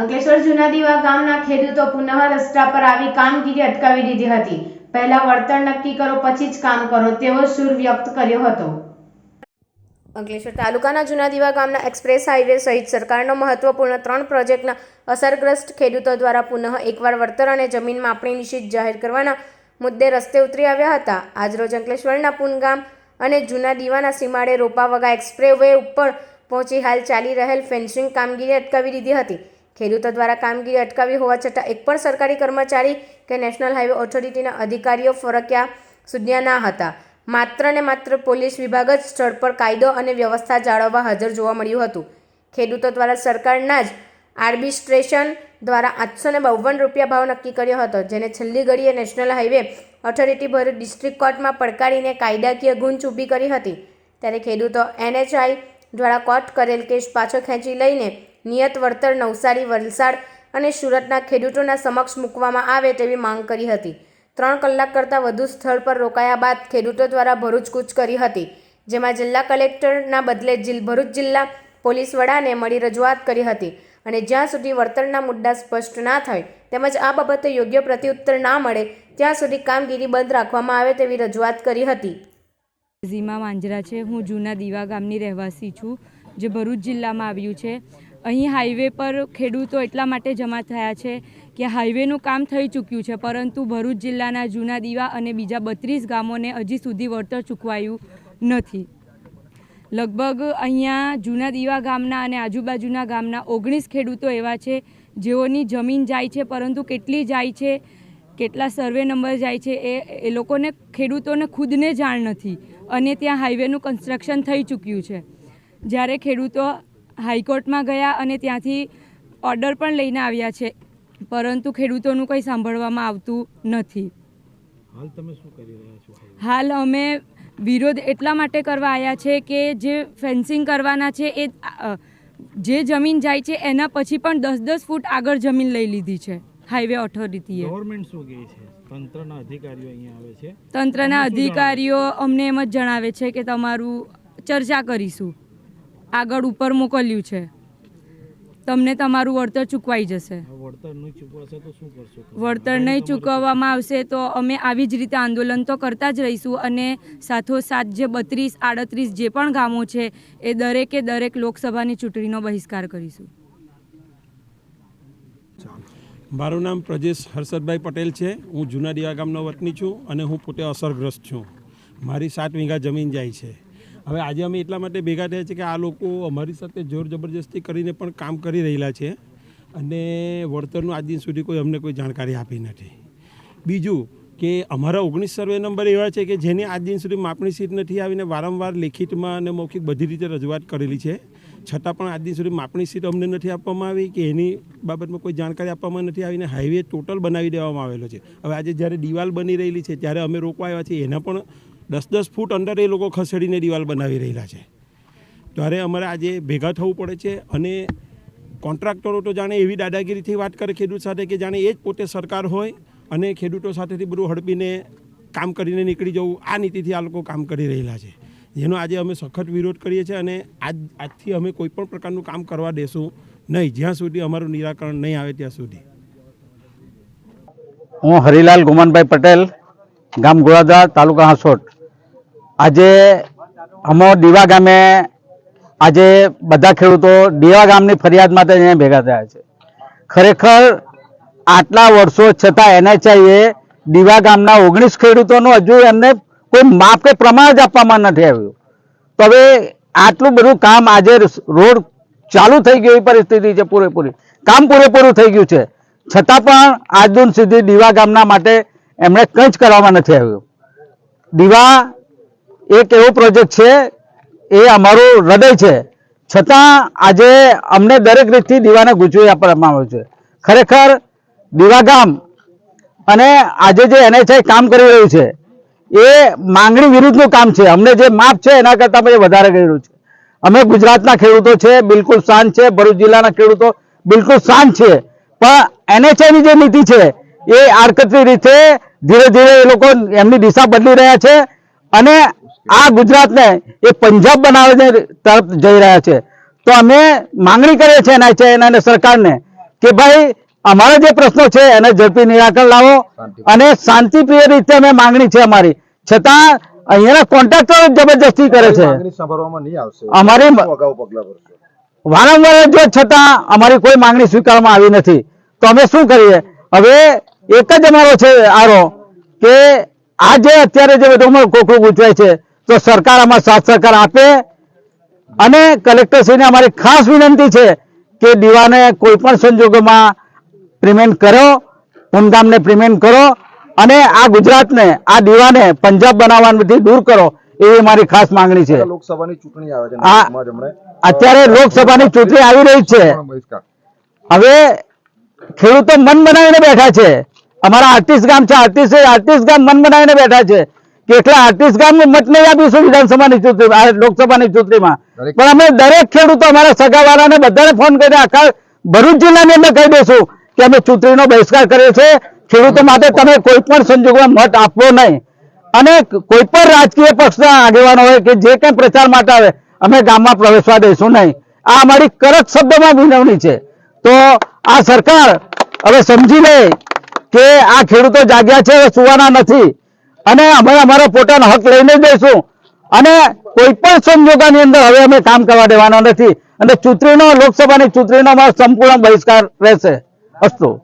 અંકલેશ્વર જુનાદીવા ગામના ખેડૂતો પુનઃ રસ્તા પર આવી કામગીરી અટકાવી દીધી હતી. પહેલા વળતર નક્કી કરો, પછી જ કામ કરો, તેવો સૂર વ્યક્ત કર્યો હતો. અંકલેશ્વર તાલુકાના જુનાદીવા ગામના એક્સપ્રેસ હાઈવે સહિત સરકારનો મહત્વપૂર્ણ ત્રણ પ્રોજેક્ટના અસરગ્રસ્ત ખેડૂતો દ્વારા પુનઃ એકવાર વળતર અને જમીન માપણી નિશ્ચિત જાહેર કરવાના મુદ્દે રસ્તે ઉતરી આવ્યા હતા. આજરોજ અંકલેશ્વરના પુનગામ અને જૂના દીવાના સીમાડે રોપાવગા એક્સપ્રેવે ઉપર પહોંચી હાલ ચાલી રહેલ ફેન્સિંગ કામગીરી અટકાવી દીધી હતી. ખેડૂતો દ્વારા કામગીરી અટકાવી હોવા છતાં એક પણ સરકારી કર્મચારી કે નેશનલ હાઈવે ઓથોરિટીના અધિકારીઓ ફરક્યા સુજ્યા ના હતા. માત્ર ને માત્ર પોલીસ વિભાગ જ સ્થળ પર કાયદો અને વ્યવસ્થા જાળવવા હાજર જોવા મળ્યું હતું. ખેડૂતો દ્વારા સરકારના જ આર્બિસ્ટ્રેશન દ્વારા આઠસો ને બાવન રૂપિયા ભાવ નક્કી કર્યો હતો, જેને છેલ્લી ઘડીએ national highway authority Bharuch district કોર્ટમાં પડકારીને કાયદાકીય ગુંચ ઊભી કરી હતી. ત્યારે ખેડૂતો એનએચઆઈ દ્વારા કોર્ટ કરેલ કેસ પાછો ખેંચી લઈને નિયત વળતર, નવસારી, વલસાડ અને સુરતના ખેડૂતોના સમક્ષ મૂકવામાં આવે તેવી માંગ કરી હતી. ત્રણ કલાક કરતાં વધુ સ્થળ પર રોકાયા બાદ ખેડૂતો દ્વારા ભરૂચ કૂચ કરી હતી, જેમાં જિલ્લા કલેક્ટરના બદલે ભરૂચ જિલ્લા પોલીસ વડાને મળી રજૂઆત કરી હતી અને જ્યાં સુધી વળતરના મુદ્દા સ્પષ્ટ ના થાય તેમજ આ બાબતે યોગ્ય પ્રત્યુત્તર ના મળે ત્યાં સુધી કામગીરી બંધ રાખવામાં આવે તેવી રજૂઆત કરી હતી. ઝીમા માંજરા છે. હું જૂના દીવા ગામની રહેવાસી છું, જે ભરૂચ જિલ્લામાં આવ્યું છે. અહીં હાઈવે પર ખેડૂતો એટલા માટે જમા થયા છે કે હાઈવેનું કામ થઈ ચૂક્યું છે, પરંતુ ભરૂચ જિલ્લાના જૂના દીવા અને બીજા બત્રીસ ગામોને હજી સુધી વળતર ચૂકવાયું નથી. લગભગ અહીંયા જૂના દીવા ગામના અને આજુબાજુના ગામના ઓગણીસ ખેડૂતો એવા છે, જેઓની જમીન જાય છે, પરંતુ કેટલી જાય છે, કેટલા સર્વે નંબર જાય છે, એ એ લોકોને, ખેડૂતોને ખુદને જાણ નથી. અને ત્યાં હાઈવેનું કન્સ્ટ્રક્શન થઈ ચૂક્યું છે. જ્યારે ખેડૂતો હાઈકોર્ટમાં ગયા અને ત્યાંથી ઓર્ડર પણ લઈને આવ્યા છે. પરંતુ ખેડૂતોનું કંઈ સાંભળવામાં આવતું નથી. હાલ તમે શું કરી રહ્યા છો? હાલ અમે વિરોધ એટલા માટે કરવા આવ્યા છે કે જે ફેન્સિંગ કરવાના છે એ જે જમીન જાય છે એના પછી પણ દસ દસ ફૂટ આગળ જમીન લઈ લીધી છે હાઈવે ઓથોરિટીએ. ગવર્મેન્ટ શું કહે છે? તંત્રના અધિકારીઓ અહીંયા આવે છે? તંત્રના અધિકારીઓ અમને એમ જ જણાવે છે કે તમારું ચર્ચા કરીશું. આગળ ઉપર મોકલ્યું છે. તમને તમારું વળતર ચૂકવાઈ જશે. વળતર નહીં ચૂકવાશે તો શું કરશો તમે? વળતર નહીં ચૂકવવામાં આવશે તો અમે આવી જ રીતે આંદોલન તો કરતા જ રહીશું અને સાથોસાથ જે બત્રીસ આડત્રીસ જે પણ ગામો છે એ દરેકે દરેક લોકસભાની ચૂંટણીનો બહિષ્કાર કરીશું. મારું નામ પ્રજેશ હર્ષદભાઈ પટેલ છે. હું જૂના દીવા ગામનો વતની છું અને હું પોતે અસરગ્રસ્ત છું. મારી સાત વીઘા જમીન જાય છે. હવે આજે અમે એટલા માટે ભેગા થયા છે કે આ લોકો અમારી સાથે જોર જબરજસ્તી કરીને પણ કામ કરી રહેલા છે. અને વળતરનું આજ દિન સુધી કોઈ અમને કોઈ જાણકારી આપી નથી. બીજું કે અમારા ઓગણીસ સર્વે નંબર એવા છે કે જેની આજ દિન સુધી માપણી સીટ નથી આવીને વારંવાર લેખિતમાં અને મૌખિક બધી રીતે રજૂઆત કરેલી છે. છતાં પણ આજ દિન સુધી માપણી સીટ અમને નથી આપવામાં આવી કે એની બાબતમાં કોઈ જાણકારી આપવામાં નથી આવીને હાઈવે ટોટલ બનાવી દેવામાં આવેલો છે. હવે આજે જ્યારે દિવાલ બની રહેલી છે, ત્યારે અમે રોકવા આવ્યા છીએ. એના પણ દસ દસ ફૂટ અંદર એ લોકો ખસેડીને દિવાલ બનાવી રહેલા છે. ત્યારે અમારે આજે ભેગા થવું પડે છે અને કોન્ટ્રાક્ટરો તો જાણે એવી દાદાગીરીથી વાત કરે ખેડૂત સાથે કે જાણે એ જ પોતે સરકાર હોય અને ખેડૂતો સાથેથી બધું હડપીને કામ કરીને નીકળી જવું. આ નીતિથી આ લોકો કામ કરી રહેલા છે. જેનો આજે અમે સખત વિરોધ કરીએ છીએ અને આજ, આજથી અમે કોઈ પણ પ્રકારનું કામ કરવા દેશું નહીં. જ્યાં સુધી અમારું નિરાકરણ નહીં આવે ત્યાં સુધી. હું હરિલાલ ગુમાનભાઈ પટેલ, ગામ ગોળાદા તાલુકા હાંસોટ. આજે અમો દીવા ગામે આજે બધા ખેડૂતો દીવા ગામની ફરિયાદ માટે અહીંયા ભેગા થયા છે. ખરેખર આટલા વર્ષો છતાં એનએચઆઈએ દીવા ગામના ઓગણીસ ખેડૂતોનું હજુ એમને કોઈ માપ કે પ્રમાણ જ આપવામાં નથી આવ્યું. તો હવે આટલું બધું કામ આજે રોડ ચાલુ થઈ ગયું એવી પરિસ્થિતિ છે પૂરેપૂરી. કામ પૂરેપૂરું થઈ ગયું છે. છતાં પણ આજ દિન સુધી દીવા ગામના માટે એમણે કંઈ જ કરવામાં નથી આવ્યું. દીવા એક એવો પ્રોજેક્ટ છે, એ અમારું હૃદય છે. છતાં આજે અમને દરેક રીતથી દીવાને ગૂંચવી આપવામાં આવ્યું છે. ખરેખર દીવા ગામ અને આજે જે એનએચઆઈ કામ કરી રહ્યું છે, એ માંગણી વિરુદ્ધનું કામ છે. અમને જે માપ છે, એના કરતાં પછી વધારે કર્યું છે. અમે ગુજરાતના ખેડૂતો છે, બિલકુલ શાંત છે. ભરૂચ જિલ્લાના ખેડૂતો બિલકુલ શાંત છે. પણ એનએચઆઈની જે નીતિ છે, એ આડકતરી રીતે ધીરે ધીરે એ લોકો એમની દિશા બદલી રહ્યા છે અને આ ગુજરાતને એ પંજાબ બનાવવાની તરફ જઈ રહ્યા છે. તો અમે માંગણી કરીએ છીએ એના અને સરકારને કે ભાઈ અમારા જે પ્રશ્નો છે એને ઝડપી નિરાકરણ લાવો અને શાંતિપ્રિય રીતે અમે માંગણી છે અમારી. છતાં અહીંયાના કોન્ટ્રાક્ટરો જબરજસ્તી કરે છે. અમારી વારંવાર જો છતાં અમારી કોઈ માંગણી સ્વીકારવામાં આવી નથી. તો અમે શું કરીએ? હવે એક જ અમારો છે આરો કે આ જે અત્યારે જે બધું કોકડું ગૂંચવાય છે તો સરકાર આમાં સાથ સહકાર આપે. અને કલેક્ટરશ્રીને અમારી ખાસ વિનંતી છે કે દીવાને કોઈ પણ સંજોગોમાં પ્રિમેન્ટ કરો ઉનગામને પ્રિમેન્ટ કરો અને આ ગુજરાતને આ દીવાને પંજાબ બનાવવાથી દૂર કરો એવી મારી ખાસ માંગણી છે. લોકસભાની ચૂંટણી આવે છે. અત્યારે લોકસભાની ચૂંટણી આવી રહી છે. હવે ખેડૂતો મન બનાવીને બેઠા છે. અમારા આર્ટિસ્ટ ગામ છે આર્ટિસ્ટ આર્ટિસ્ટ ગામ મન બનાવીને બેઠા છે. કે અડતીસ આર્ટિસ્ટ ગામ મત નહીં આપીશું વિધાનસભાની ચૂંટણી લોકસભાની ચૂંટણીમાં. પણ અમે દરેક ખેડૂતો અમારા સગાવાળાને બધાને ફોન કરીને આખા ભરૂચ જિલ્લાની અંદર કહી દઈશું કે અમે ચૂંટણીનો બહિષ્કાર કર્યો છે ખેડૂતો માટે તમે કોઈ પણ સંજોગોમાં મત આપવો નહીં. અને કોઈ પણ રાજકીય પક્ષના આગેવાનો હોય કે જે કંઈ પ્રચાર માટે આવે અમે ગામમાં પ્રવેશવા દઈશું નહીં. આ અમારી કડક શબ્દમાં વિનવણી છે. તો આ સરકાર હવે સમજી લે કે આ ખેડૂતો જાગ્યા છે હવે સુવાના નથી. અને અમે અમારો પોતાનો હક લઈને જઈશું અને કોઈ પણ સંજોગોની અંદર હવે અમે કામ કરવા દેવાના નથી. અને ચૂંટણીનો, લોકસભાની ચૂંટણીનો અમારો સંપૂર્ણ બહિષ્કાર રહેશે. અસ્તુ.